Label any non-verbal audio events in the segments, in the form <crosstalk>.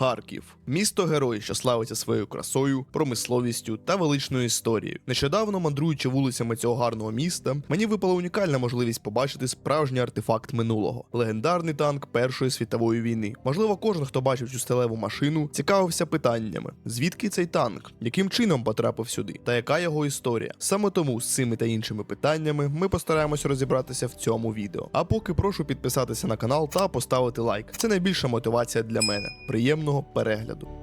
Харків, місто герой, що славиться своєю красою, промисловістю та величною історією. Нещодавно, мандруючи вулицями цього гарного міста, мені випала унікальна можливість побачити справжній артефакт минулого легендарний танк Першої світової війни. Можливо, кожен, хто бачив цю сталеву машину, цікавився питаннями: звідки цей танк, яким чином потрапив сюди, та яка його історія. Саме тому з цими та іншими питаннями ми постараємось розібратися в цьому відео. А поки прошу підписатися на канал та поставити лайк. Це найбільша мотивація для мене. Приємного перегляду.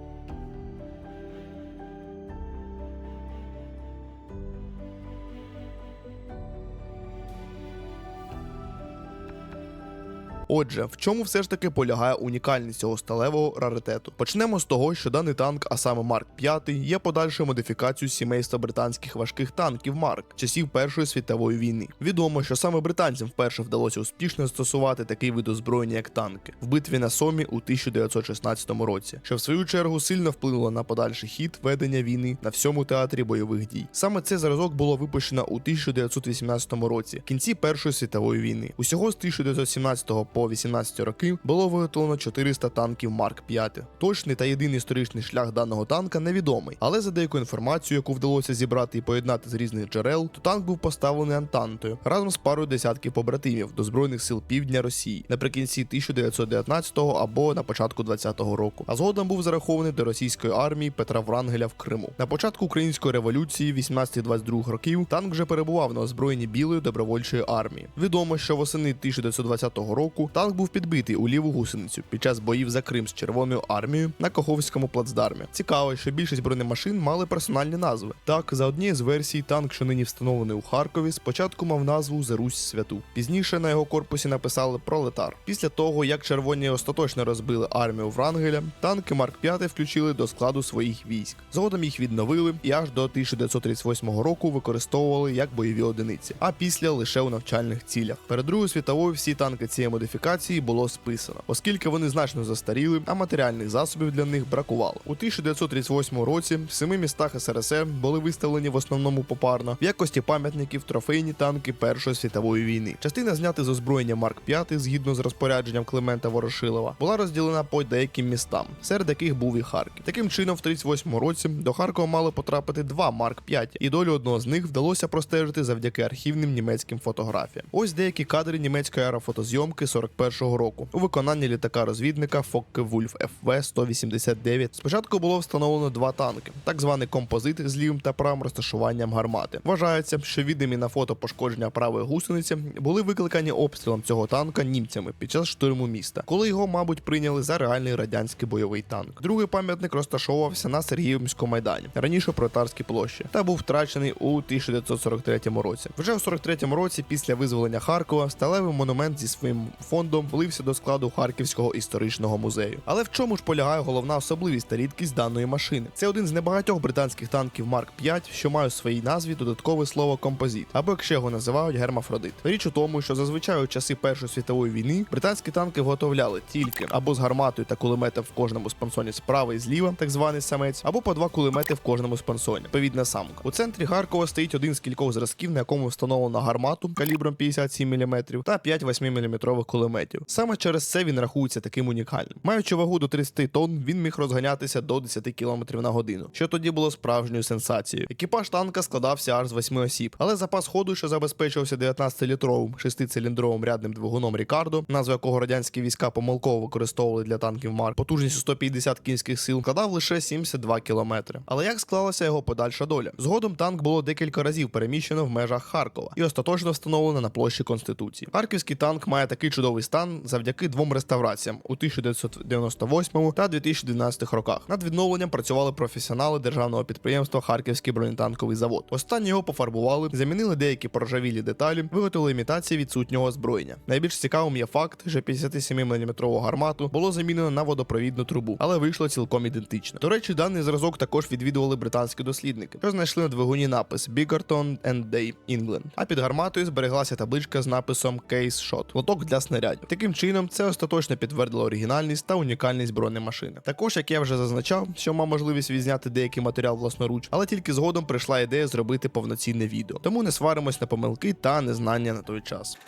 Отже, в чому все ж таки полягає унікальність цього сталевого раритету? Почнемо з того, що даний танк, а саме Марк 5, є подальшою модифікацією сімейства британських важких танків Марк часів Першої світової війни. Відомо, що саме британцям вперше вдалося успішно застосувати такий вид озброєння, як танки, в битві на Сомі у 1916 році, що в свою чергу сильно вплинуло на подальший хід ведення війни на всьому театрі бойових дій. Саме цей зразок було випущено у 1918 році, кінці Першої світової війни. Усього з 1917 по 18 роки було виготовлено 400 танків Марк 5. Точний та єдиний історичний шлях даного танка невідомий, але за деякою інформацією, яку вдалося зібрати і поєднати з різних джерел, то танк був поставлений Антантою разом з парою десятків побратимів до збройних сил півдня Росії наприкінці 1919 або на початку 20-го року. А згодом був зарахований до російської армії Петра Врангеля в Криму. На початку української революції 18-22 років танк вже перебував на озброєнні білої добровольчої армії. Відомо, що восени 1920 року танк був підбитий у ліву гусеницю під час боїв за Крим з Червоною армією на Каховському плацдармі. Цікаво, що більшість бронемашин мали персональні назви. Так, за однією з версій, танк, що нині встановлений у Харкові, спочатку мав назву За Русь Святу. Пізніше на його корпусі написали Пролетар. Після того, як червоні остаточно розбили армію Врангеля, танки Марк 5 включили до складу своїх військ. Згодом їх відновили і аж до 1938 року використовували як бойові одиниці, а після лише у навчальних цілях. Перед Другою світовою всі танки цієї модифікації було списано, оскільки вони значно застаріли, а матеріальних засобів для них бракувало. У 1938 році в семи містах СРСР були виставлені в основному попарно в якості пам'ятників трофейні танки Першої світової війни. Частина знята з озброєння Марк 5 згідно з розпорядженням Климента Ворошилова, була розділена по деяким містам, серед яких був і Харків. Таким чином, в 38 році до Харкова мали потрапити два Марк 5, і долю одного з них вдалося простежити завдяки архівним німецьким фотографіям. Ось деякі кадри німецької аерофотозйомки 41-го року у виконанні літака розвідника Фокке Вульф ФВ 189. Спочатку було встановлено два танки, так званий композит з лівим та правим розташуванням гармати. Вважається, що відомі на фото пошкодження правої гусениці були викликані обстрілом цього танка німцями під час штурму міста, коли його, мабуть, прийняли за реальний радянський бойовий танк. Другий пам'ятник розташовувався на Сергіївському майдані, раніше Протарській площі, та був втрачений у 1943 році. Вже у 43-му році, після визволення Харкова, сталевий монумент зі своїм фондом влився до складу Харківського історичного музею. Але в чому ж полягає головна особливість та рідкість даної машини? Це один з небагатьох британських танків Марк 5, що має у своїй назві додаткове слово композит, або якщо його називають гермафродит. Річ у тому, що зазвичай у часи Першої світової війни британські танки виготовляли тільки або з гарматою та кулеметом в кожному спансоні справа і зліва, так званий самець, або по два кулемети в кожному спансоні. Відповідна самка. У центрі Харкова стоїть один з кількох зразків, на якому встановлено гармату калібром 57 мм та 5 8-мм кулеметів. Саме через це він рахується таким унікальним. Маючи вагу до 30 тонн, він міг розганятися до 10 км на годину, що тоді було справжньою сенсацією. Екіпаж танка складався аж з 8 осіб, але запас ходу, що забезпечувався 19-літровим шестициліндровим рядним двигуном Рікардо, назву якого радянські війська помилково використовували для танків Марк, потужністю 150 кінських сил, складав лише 72 км. Але як склалася його подальша доля? Згодом танк було декілька разів переміщено в межах Харкова і остаточно встановлено на площі Конституції. Харківський танк має такий чудовий стан завдяки двом реставраціям у 1998 та 2012 роках. Над відновленням працювали професіонали державного підприємства Харківський бронетанковий завод. Останні його пофарбували, замінили деякі проржавілі деталі, виготовили імітації відсутнього озброєння. Найбільш цікавим є факт, що 57-мм гармату було замінено на водопровідну трубу, але вийшло цілком ідентично. До речі, даний зразок також відвідували британські дослідники, що знайшли на двигуні напис Biggerton and Day England. А під гарматою збереглася табличка з написом Case Shot – лоток для снарядів. Таким чином, це остаточно підтвердило оригінальність та унікальність бронемашини. Також, як я вже зазначав, що мав можливість відзняти деякий матеріал власноруч, але тільки згодом прийшла ідея зробити повноцінне відео. Тому не сваримось на помилки та незнання на той час.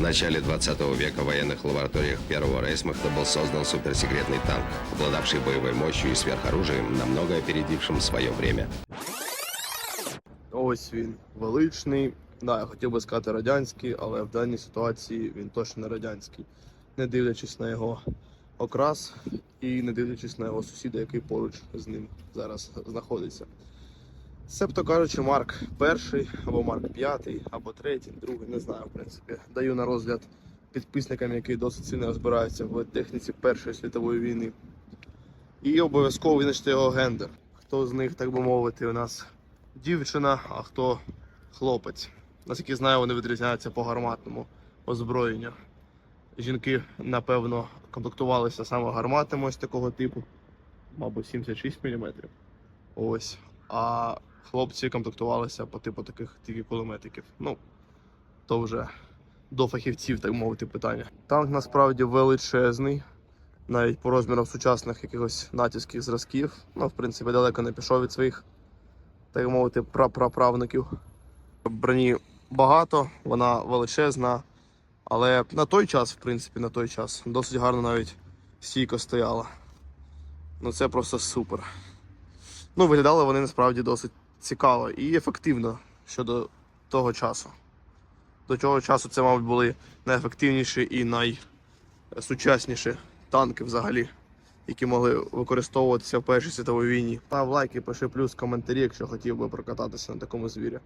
В начале 20 века в военных лабораториях первого Рейсмахта был создан суперсекретный танк, обладавший боевой мощью и сверхоружием, намного опередившим свое время. Ось він величний. Да, я хотів би сказати радянський, але в даній ситуації він точно не радянський. Не дивлячись на його окрас і не дивлячись на його сусіда, який поруч з ним зараз знаходиться. Себто кажучи, Марк перший, або Марк п'ятий, або третій, другий, не знаю, в принципі. Даю на розгляд підписникам, які досить сильно розбираються в техніці Першої світової війни. І обов'язково визначити його гендер. Хто з них, так би мовити, у нас дівчина, а хто хлопець. Наскільки знаю, вони відрізняються по гарматному озброєнню. Жінки, напевно, комплектувалися саме гарматами ось такого типу, мабуть, 76 мм. Ось. А хлопці комплектувалися по типу таких тільки кулеметиків. Ну, то вже до фахівців, так мовити, питання. Танк насправді величезний, навіть по розмірам сучасних якихось натівських зразків. Ну, в принципі, далеко не пішов від своїх так мовити, прапраправників. Броні багато, вона величезна, але на той час, в принципі, на той час досить гарно навіть стійко стояла. Ну це просто супер. Ну, виглядали вони насправді досить цікаво і ефективно щодо того часу. До цього часу це, мабуть, були найефективніші і найсучасніші танки взагалі які могли використовуватися в Першій світовій війні. Став лайк і пиши плюс коментарі, якщо хотів би прокататися на такому звірі.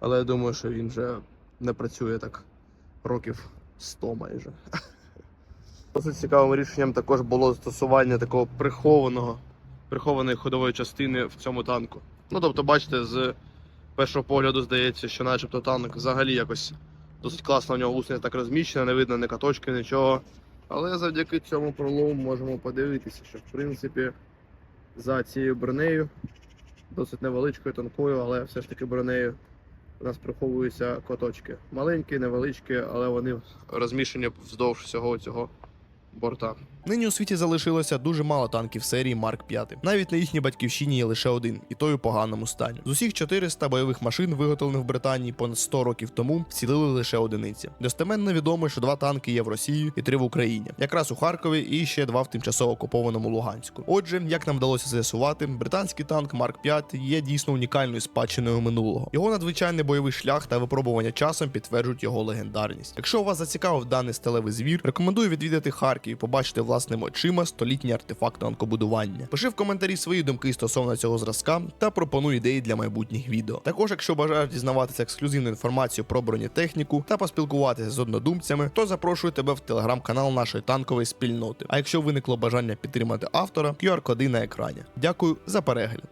Але я думаю, що він вже не працює так років 100 майже. <laughs> Досить цікавим рішенням також було застосування такого прихованого, прихованої ходової частини в цьому танку. Ну тобто, бачите, з першого погляду здається, що начебто танк взагалі якось досить класно в нього гусениця так розміщена, не видно ні каточки, нічого. Але завдяки цьому пролому можемо подивитися, що в принципі за цією бронею, досить невеличкою, тонкою, але все ж таки бронею, у нас приховуються коточки. Маленькі, невеличкі, але вони розміщені вздовж всього цього борта. Нині у світі залишилося дуже мало танків серії Марк 5. Навіть на їхній батьківщині є лише один, і той у поганому стані. З усіх 400 бойових машин, виготовлених в Британії понад 100 років тому, вцілили лише одиниці. Достеменно відомо, що два танки є в Росії і три в Україні, якраз у Харкові і ще два в тимчасово окупованому Луганську. Отже, як нам вдалося з'ясувати, британський танк Марк 5 є дійсно унікальною спадщиною минулого. Його надзвичайний бойовий шлях та випробування часом підтверджують його легендарність. Якщо вас зацікавив даний сталевий звір, рекомендую відвідати Харків і побачити власними очима столітні артефакти танкобудування. Пиши в коментарі свої думки стосовно цього зразка та пропонуй ідеї для майбутніх відео. Також, якщо бажаєш дізнаватися ексклюзивну інформацію про бронетехніку та поспілкуватися з однодумцями, то запрошую тебе в телеграм-канал нашої танкової спільноти. А якщо виникло бажання підтримати автора, QR-коди на екрані. Дякую за перегляд.